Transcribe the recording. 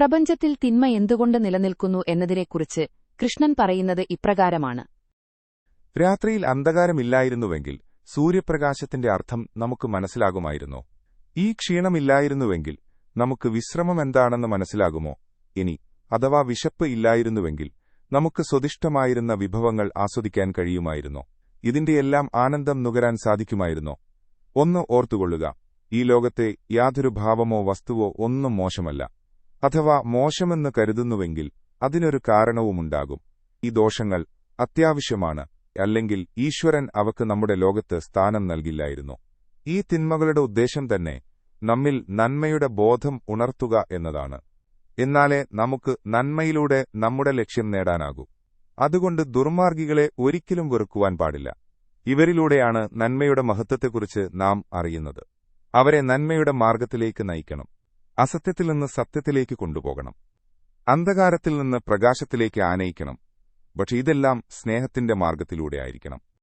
പ്രപഞ്ചത്തിൽ തിന്മ എന്തുകൊണ്ട് നിലനിൽക്കുന്നു എന്നതിനെക്കുറിച്ച് കൃഷ്ണൻ പറയുന്നത് ഇപ്രകാരമാണ്. രാത്രിയിൽ അന്ധകാരമില്ലായിരുന്നുവെങ്കിൽ സൂര്യപ്രകാശത്തിന്റെ അർത്ഥം നമുക്ക് മനസ്സിലാകുമായിരുന്നോ. ഈ ക്ഷീണമില്ലായിരുന്നുവെങ്കിൽ നമുക്ക് വിശ്രമം എന്താണെന്ന് മനസ്സിലാകുമോ? ഇനി അഥവാ വിശപ്പ് ഇല്ലായിരുന്നുവെങ്കിൽ നമുക്ക് സ്വദിഷ്ടമായിരുന്ന വിഭവങ്ങൾ ആസ്വദിക്കാൻ കഴിയുമായിരുന്നോ. ഇതിന്റെയെല്ലാം ആനന്ദം നുകരാൻ സാധിക്കുമായിരുന്നോ. ഒന്ന് ഓർത്തുകൊള്ളുക. ഈ ലോകത്തെ യാതൊരു ഭാവമോ വസ്തുവോ ഒന്നും മോശമല്ല. അഥവാ മോശമെന്ന് കരുതുന്നുവെങ്കിൽ അതിനൊരു കാരണവുമുണ്ടാകും. ഈ ദോഷങ്ങൾ അത്യാവശ്യമാണ് അല്ലെങ്കിൽ ഈശ്വരൻ അവക്ക് നമ്മുടെ ലോകത്ത് സ്ഥാനം നൽകില്ലായിരുന്നു. ഈ തിന്മകളുടെ ഉദ്ദേശം തന്നെ നമ്മിൽ നന്മയുടെ ബോധം ഉണർത്തുക എന്നതാണ്. എന്നാലേ നമുക്ക് നന്മയിലൂടെ നമ്മുടെ ലക്ഷ്യം നേടാനാകൂ. അതുകൊണ്ട് ദുർമാർഗികളെ ഒരിക്കലും വെറുക്കുവാൻ പാടില്ല. ഇവരിലൂടെയാണ് നന്മയുടെ മഹത്വത്തെക്കുറിച്ച് നാം അറിയുന്നത്. അവരെ നന്മയുടെ മാർഗത്തിലേക്ക് നയിക്കണം. അസത്യത്തിൽ നിന്ന് സത്യത്തിലേക്ക് കൊണ്ടുപോകണം. അന്ധകാരത്തിൽ നിന്ന് പ്രകാശത്തിലേക്ക് ആനയിക്കണം. പക്ഷെ ഇതെല്ലാം സ്നേഹത്തിന്റെ മാർഗത്തിലൂടെ ആയിരിക്കണം.